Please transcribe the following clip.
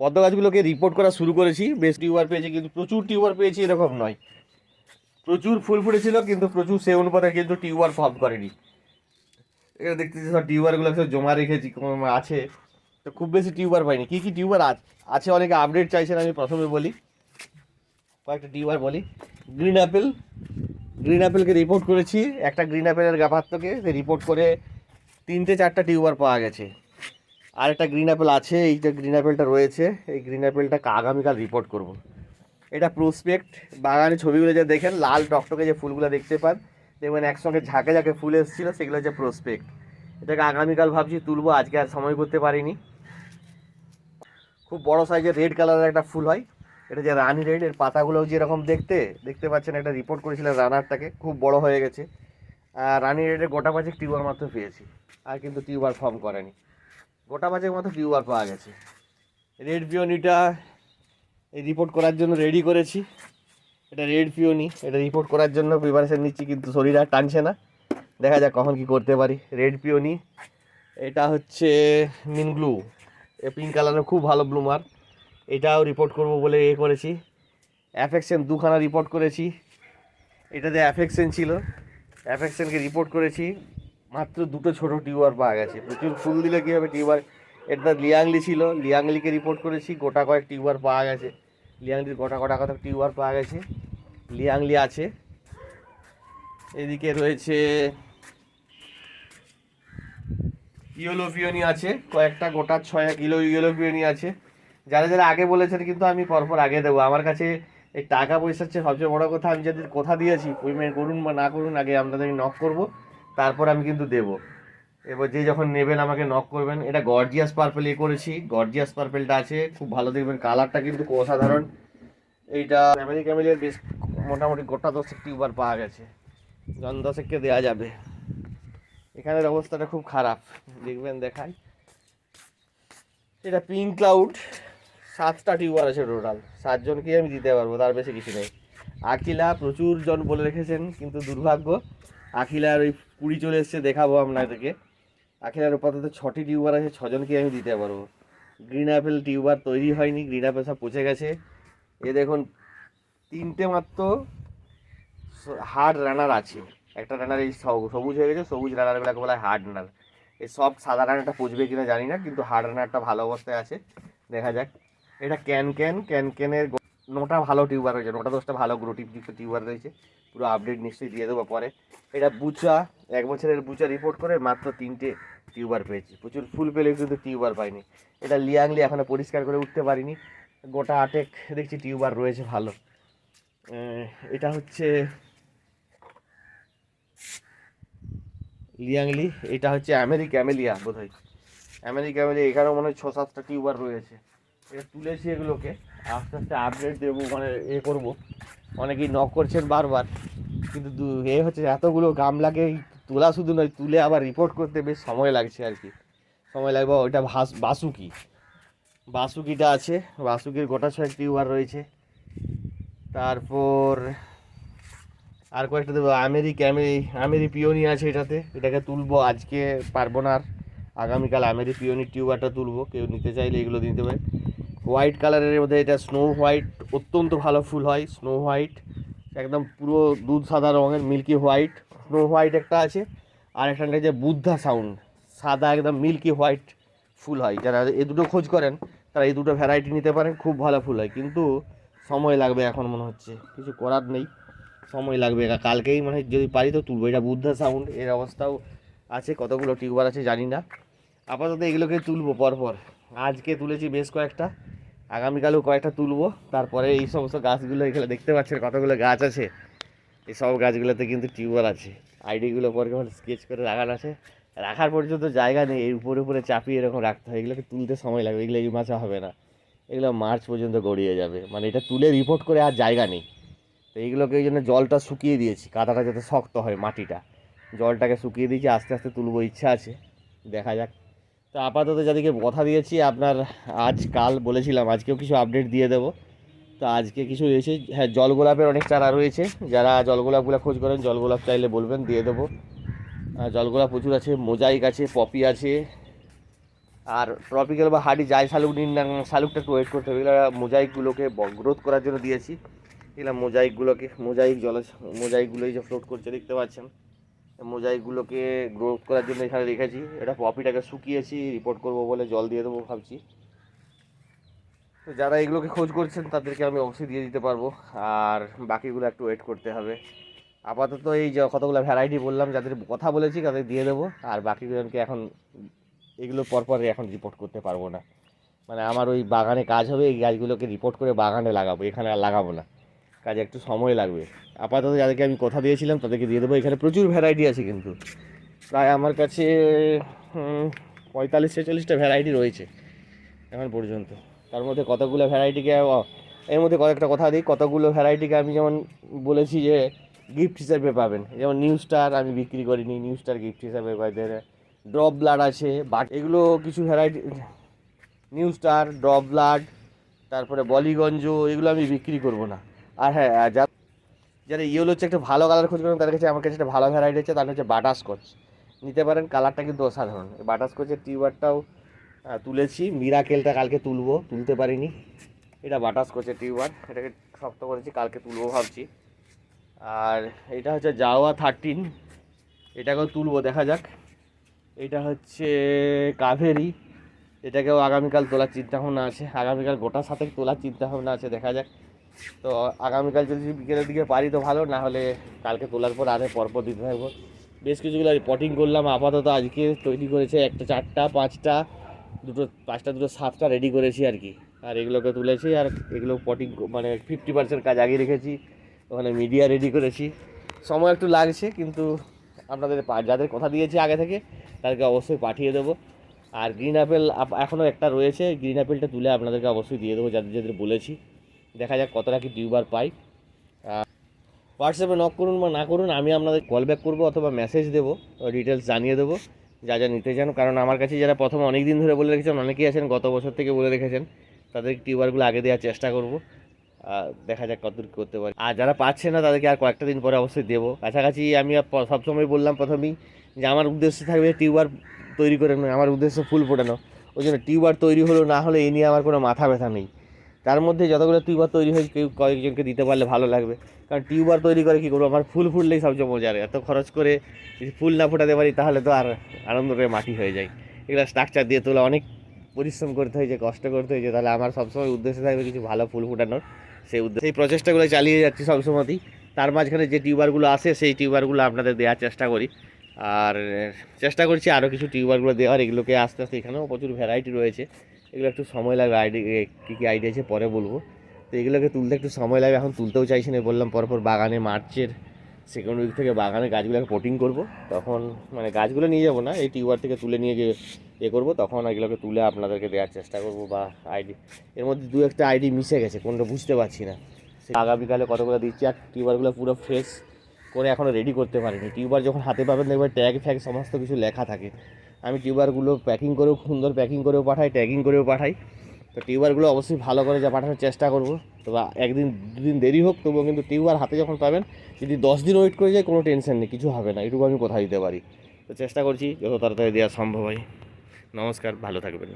পদ্ম গাছগুলোকে রিপোর্ট করা শুরু করেছি। বেশ টিউবার পেয়েছি, কিন্তু প্রচুর টিউবার পেয়েছি এরকম নয়। প্রচুর ফুল ফুটেছিল, কিন্তু প্রচুর সে অনুপাতে কিন্তু টিউবার ফর্ম করেনি। এখানে দেখতেছি সব টিউবারগুলো সব জমা রেখেছি আছে। তো খুব বেশি টিউবার পাইনি। কী কী টিউবার আছে অনেকে আপডেট চাইছেন, আমি প্রথমে বলি। কয়েকটা টিউবার বলি। গ্রিন অ্যাপেল গ্রিন অ্যাপেলকে রিপোর্ট করেছি। একটা গ্রিন অ্যাপেলের গাভাত্তকে রিপোর্ট করে তিনটে চারটা টিউবার পাওয়া গেছে। আর একটা গ্রিন অ্যাপেল আছে, এই যে গ্রিন অ্যাপেলটা রয়েছে, এই গ্রিন অ্যাপেলটাকে আগামীকাল রিপোর্ট করব। এটা প্রসপেক্ট বাগানের ছবিগুলো যে দেখেন, লাল টকটকে যে ফুলগুলো দেখতে পান, দেখবেন একসঙ্গে ঝাঁকে ঝাঁকে ফুল এসেছিল, সেগুলো হচ্ছে প্রসপেক্ট এটাকে আগামীকাল ভাবছি তুলবো, আজকে আর সময় করতে পারিনি। খুব বড় সাইজের রেড কালারের একটা ফুল হয়। এটা যে রানি রেড এর পাতাগুলোও যেরকম দেখতে দেখতে পাচ্ছেন, একটা রিপোর্ট করেছিলেন রানারটাকে খুব বড় হয়ে গেছে। আর রানি রেডের গোটা পাঁচেক টিউবার মাত্র পেয়েছি, আর কিন্তু টিউবার ফর্ম করেনি। গোটা পাঁচেক মতো টিউবার পাওয়া গেছে। রেড পিওনিটা রিপোর্ট করার জন্য রেডি করেছি। এটা রেড পিওনি এটা রিপোর্ট করার জন্য প্রিপারেশন নিচ্ছি, কিন্তু শরীর আর টানছে না। দেখা যাক কখন কি করতে পারি। রেড পিওনি এটা হচ্ছে মিনগ্লু এ পিঙ্ক কালারের খুব ভালো ব্লুমার এটাও রিপোর্ট করব বলে এ করেছি। অ্যাফেকশন দুখানা রিপোর্ট করেছি। এটাতে অ্যাফেকশন ছিল। অ্যাফেকশনকে রিপোর্ট করেছি। মাত্র দুটো ছোট টিউবার পাওয়া গেছে। প্রচুর ফুল দিলে কী হবে? টিউবার এটা লিয়াংলি ছিল। লিয়াংলিকে রিপোর্ট করেছি, গোটা কয়েক টিউবার পাওয়া গেছে। লিয়াংলির গোটা গোটা কত টিউবার পাওয়া গেছে। লিয়াংলি আছে। এদিকে রয়েছে ইয়েলো পিওনি আছে। কয়েকটা গোটা ছয় কিলো ইয়েলো পিওনি আছে। যারা যারা আগে বলেছেন কিন্তু আমি পরপর আগে দেবো। আমার কাছে এই টাকা পয়সার চেয়ে সবচেয়ে বড় কথা আমি যাদের কথা দিয়েছি পেমেন্ট করুন বা না করুন, আগে আপনাদের আমি নক করব। তারপর আমি কিন্তু দেবো। এবার যে যখন নেবেন আমাকে নক করবেন, এটা গর্জিয়াস পার্পেল এ করেছি। গর্জিয়াস পার্পেলটা আছে, খুব ভালো দেখবেন। কালারটা কিন্তু অসাধারণ। এইটা ফ্যামিলি মিলের বেশ মোটামুটি গোটা দশেক টিউবার পাওয়া গেছে। জন দশেককে দেওয়া যাবে। এখানের অবস্থাটা খুব খারাপ। দেখবেন, দেখাই। এটা পিঙ্ক ক্লাউড সাতটা টিউবার আছে টোটাল সাতজনকেই আমি দিতে পারব? তার বেশি কিছু নেই। আখিলা প্রচুর জন বলে রেখেছেন, কিন্তু দুর্ভাগ্য, আখিলার ওই কুড়ি চলে এসছে, দেখাবো আপনাদেরকে। আখিলার আপাতত ছটি টিউবার আছে, ছজনকে আমি দিতে পারব। গ্রিন অ্যাপেল টিউবার তৈরি হয়নি, গ্রিন অ্যাপেল সব পচে গেছে। এ দেখুন, তিনটে মাত্র হার্ড রানার আছে। একটা রানার এই সব- সবুজ হয়ে গেছে, সবুজ রানারগুলোকে বলা হয় হার্ড রানার। এই সব সাদা রানারটা পুজবে কিনা জানি না, কিন্তু হার্ড রানারটা ভালো অবস্থায় আছে। দেখা যাক। এটা ক্যান ক্যান ক্যান ক্যানের নটা ভালো টিউবার রয়েছে নটা দশটা ভালো গ্রোটিভ যুক্ত টিউবার রয়েছে। পুরো আপডেট নিশ্চয়ই দিয়ে দেবো পরে। এটা বুচা, এক বছরের বুচা রিপোর্ট করে মাত্র তিনটে টিউবার পেয়েছি। প্রচুর ফুল পেলে কিন্তু টিউবার পাইনি। এটা লিয়াংলি এখনও পরিষ্কার করে উঠতে পারিনি। গোটা আটেক দেখছি টিউবার রয়েছে ভালো। এটা হচ্ছে লিয়াংলি, এটা হচ্ছে আমেরিকা, অ্যামেলিয়া বোধ হয় আমেরিকা অ্যামেলিয়া, এখানেও মনে হয় ছ সাতটা টিউবার রয়েছে। এটা তুলেছি এগুলোকে। আস্তে আস্তে আপডেট দেবো মানে এ করব। অনেকেই নক করছেন বারবার। কিন্তু এ হচ্ছে এতগুলো গামলাকে তোলা শুধু নয়, তুলে আবার রিপোর্ট করতে বেশ সময় লাগছে আর কি। সময় লাগবে, ওইটা ভাস, বাসুকি। বাসুকিটা আছে, বাসুকির গোটা ছয়েক টিউবার রয়েছে। তারপর আর কয়েকটা দেবো, আমেরি আমেরি পিওনি আছে এটাতে। এটাকে তুলবো, আজকে পারব না আর। আগামীকাল আমেরি পিওনি টিউবারটা তুলবো, কেউ নিতে চাইলে এগুলো দিতে পারে। হোয়াইট কালারের মধ্যে এটা স্নো হোয়াইট অত্যন্ত ভালো ফুল হয় স্নো হোয়াইট একদম পুরো দুধ সাদা রঙের মিল্কি হোয়াইট স্নো হোয়াইট একটা আছে, আর একটা যে বুদ্ধা সাউন্ড সাদা একদম মিল্কি হোয়াইট ফুল হয়। যারা এ দুটো খোঁজ করেন, তারা এই দুটো ভ্যারাইটি নিতে পারেন, খুব ভালো ফুল হয়। কিন্তু সময় লাগবে এখন মনে হচ্ছে, কিছু করার নেই, সময় লাগবে। কালকেই মানে যদি পারি তো তুলবো। এটা বুদ্ধা সাউন্ড এর অবস্থাও আছে, কতগুলো টিউবার আছে জানি না। আপাতত এগুলোকে তুলবো পরপর। আজকে তুলেছি বেশ কয়েকটা। আগামীকালেও কয়েকটা তুলবো। তারপরে এই সমস্ত গাছগুলো এখানে দেখতে পাচ্ছেন কতগুলো গাছ আছে। এই সব গাছগুলোতে কিন্তু টিউবার আছে। আইডিগুলো পরে স্কেচ করে রাখার আছে। রাখার পর্যন্ত জায়গা নেই এর উপরে উপরে চাপিয়ে এরকম রাখতে হয়। এগুলোকে তুলতে সময় লাগবে এগুলো এই মাসে হবে না। এগুলো মার্চ পর্যন্ত গড়িয়ে যাবে। মানে এটা তুলে রিপোর্ট করে আর জায়গা নেই। তো এইগুলোকে ওই জন্য জলটা শুকিয়ে দিয়েছি। কাদাটা যাতে শক্ত হয় মাটিটা। জলটাকে শুকিয়ে দিয়েছি, আস্তে আস্তে তুলবো, ইচ্ছা আছে। দেখা যাক। তো আপাতত যাদেরকে কথা দিয়েছি, আপনার আজ কাল বলেছিলাম, আজকেও কিছু আপডেট দিয়ে দেবো। তো আজকে কিছু রয়েছে হ্যাঁ জল গোলাপের অনেক চারা রয়েছে, যারা জল গোলাপগুলো খোঁজ করেন, জল গোলাপ চাইলে বলবেন, দিয়ে দেবো। জল গোলাপ প্রচুর আছে, মোজাইক আছে, পপি আছে, আর ট্রপিক্যাল বা হার্ডি যাই শালুক নিন না শালুকটা একটু ওয়েট করতে হবে। এগুলো মোজাইকগুলোকে গ্রোথ করার জন্য দিয়েছি। এগুলো মোজাইকগুলোকে, মোজাইক জল মোজাইকগুলোই যে ফ্লোট করছে, দেখতে পাচ্ছেন। মোজাইকগুলোকে গ্রোথ করার জন্য এখানে রেখেছি। এটা পপিটাকে শুকিয়েছি রিপোর্ট করব বলে জল দিয়ে দেবো ভাবছি। তো যারা এগুলোকে খোঁজ করছেন, তাদেরকে আমি অবশ্যই দিয়ে দিতে পারব। আর বাকিগুলো একটু ওয়েট করতে হবে। আপাতত এই যে কতগুলো ভ্যারাইটি বললাম, যাদের কথা বলেছি তাদের দিয়ে দেবো। আর বাকিগুলোকে এখন এগুলো পরপর এখন রিপোর্ট করতে পারব না। মানে আমার ওই বাগানে কাজ হবে, এই গাছগুলোকে রিপোর্ট করে বাগানে লাগাবো। এখানে আর লাগাবো না। কাজে একটু সময় লাগবে। আপাতত যাদেরকে আমি কথা দিয়েছিলাম, তাদেরকে দিয়ে দেবো। এখানে প্রচুর ভ্যারাইটি আছে কিন্তু। প্রায় আমার কাছে পঁয়তাল্লিশ, ছেচল্লিশটা ভ্যারাইটি রয়েছে এখন পর্যন্ত। তার মধ্যে কতগুলো ভ্যারাইটিকে এর মধ্যে কয়েকটা কথা দিই। কতগুলো ভ্যারাইটিকে আমি যেমন বলেছি যে গিফট হিসাবে পাবেন। যেমন নিউ স্টার আমি বিক্রি করিনি নিউ স্টার গিফট হিসাবে পাইতে ড্রপ ব্লাড আছে বাট এগুলো কিছু variety new star drop blood তারপরে বলিগঞ্জ, এগুলো আমি বিক্রি করব না। আর হ্যাঁ যা যারা ইয়েলো হচ্ছে একটা ভালো কালার খোঁজ করেন তাদের কাছে আমার কাছে একটা ভালো ভ্যারাইটি হচ্ছে তার হচ্ছে বাটারস্কচ নিতে পারেন কালারটা কিন্তু অসাধারণ। বাটারস্কচের টিউবারটাও আহ, তুলেছি। মিরাকেলটা কালকে তুলবো তুলতে পারিনি। এটা বাটারস্কচের টিউবার এটাকে শক্ত করেছি কালকে তুলবো ভাবছি। আর এটা হচ্ছে জাওয়া থার্টিন এটাকেও তুলবো দেখা যাক। এটা হচ্ছে কাভেরি এটাকেও আগামীকাল তোলার চিন্তাভাবনা আছে। আগামীকাল গোটার সাথে তোলার চিন্তাভাবনা আছে দেখা যাক। তো আগামীকাল যদি বিকেলের দিকে পারি তো ভালো, না হলে কালকে তোলার পর আরে পরপর দিতে থাকব। বেশ কিছুগুলো পটিং করলাম, আপাতত আজকে তৈরি করেছে একটা চারটা, পাঁচটা, দুটো পাঁচটা, দুটো, সাতটা রেডি করেছি আর কি। আর এগুলোকে তুলেছি আর এগুলো পটিং মানে ফিফটি পার্সেন্ট কাজ আগে রেখেছি, ওখানে মিডিয়া রেডি করেছি। সময় একটু লাগছে, কিন্তু আপনাদের যাদের কথা দিয়েছি আগে থেকে, তাদেরকে অবশ্যই পাঠিয়ে দেবো। আর গ্রিন অ্যাপেল এখনও একটা রয়েছে গ্রিন অ্যাপেলটা তুলে আপনাদেরকে অবশ্যই দিয়ে দেবো, যাদের যাদের বলেছি। দেখা যাক কতটা কি টিউবার পাই। হোয়াটসঅ্যাপে নক করুন বা না করুন, আমি আপনাদের কল ব্যাক করব অথবা মেসেজ দেবো ডিটেলস জানিয়ে দেবো, যা যা নিতে চান। কারণ আমার কাছে যারা প্রথমে অনেক দিন ধরে বলে রেখেছেন, অনেকেই আছেন, গত বছর থেকে বলে রেখেছেন, তাদের টিউবারগুলো আগে দেওয়ার চেষ্টা করব। দেখা যাক কতদূর করতে পারি। আর যারা পাচ্ছে না, তাদেরকে আর কয়েকটা দিন পরে অবশ্যই দেবো। কাছাকাছি আমি সবসময় বললাম প্রথমেই যে আমার উদ্দেশ্য থাকবে টিউবার তৈরি করে নয় আমার উদ্দেশ্য ফুল ফোটানো। ওই জন্য টিউবার তৈরি হলো না হলে এই নিয়ে আমার কোনো মাথা ব্যথা নেই। তার মধ্যে যতগুলো টিউবার তৈরি হয় কেউ কয়েকজনকে দিতে পারলে ভালো লাগবে। কারণ টিউবার তৈরি করে কী করব? আমার ফুল ফুটলেই সবচেয়ে মজার এত খরচ করে যদি ফুল না ফোটাতে পারি, তাহলে তো আর আনন্দ করে মাটি হয়ে যায়। এগুলো স্ট্রাকচার দিয়ে তোলা অনেক পরিশ্রম করতে হয়েছে, কষ্ট করতে হয়েছে। তাহলে আমার সবসময় উদ্দেশ্য থাকবে কিছু ভালো ফুল ফোটানোর। সেই উদ্দেশ্য সেই প্রচেষ্টাগুলো চালিয়ে যাচ্ছি সবসময়তেই। তার মাঝখানে যে টিউবারগুলো আসে সেই টিউবারগুলো আপনাদের দেওয়ার চেষ্টা করি। আর, চেষ্টা করছি আরও কিছু টিউবারগুলো দেওয়ার। এগুলোকে আস্তে আস্তে এখানেও প্রচুর ভ্যারাইটি রয়েছে। এগুলো একটু সময় লাগবে, আইডি কী কী আইডিয়া আছে পরে বলব। তো এগুলোকে তুলতে একটু সময় লাগবে, এখন তুলতেও চাইছি না, বললাম পরপর বাগানে মার্চের সেকেন্ড উইক থেকে বাগানে গাছগুলোকে পোটিং করব। তখন মানে গাছগুলো নিয়ে যাব না, এই টিউবার থেকে তুলে নিয়ে গিয়ে এ করব, তখন এগুলোকে তুলে আপনাদেরকে দেওয়ার চেষ্টা করব বা আইডি। এর মধ্যে দু একটা আইডি মিশে গেছে, কোনটা বুঝতে পারছি না। সে আগামীকালে কতগুলো দিচ্ছি, আর টিউবারগুলো পুরো ফ্রেশ করে এখনও রেডি করতে পারিনি। টিউবার যখন হাতে পাবেন, দেখবেন ট্যাগ ফ্যাগ সমস্ত কিছু লেখা থাকে। আমি টিউবারগুলো প্যাকিং করেও সুন্দর প্যাকিং করেও পাঠাই ট্যাগিং করেও পাঠাই। তো টিউবারগুলো অবশ্যই ভালো করে যা পাঠানোর চেষ্টা করব। তো একদিন, দুদিন দেরি হোক, তবুও কিন্তু টিউবার হাতে যখন পাবেন, যদি দশ দিন ওয়েট করে যায়, কোনো টেনশন নেই, কিছু হবে না, এটুকু আমি কোথায় দিতে পারি। তো চেষ্টা করছি, যত তাড়াতাড়ি দেওয়া সম্ভব হয়। নমস্কার, ভালো থাকবেন।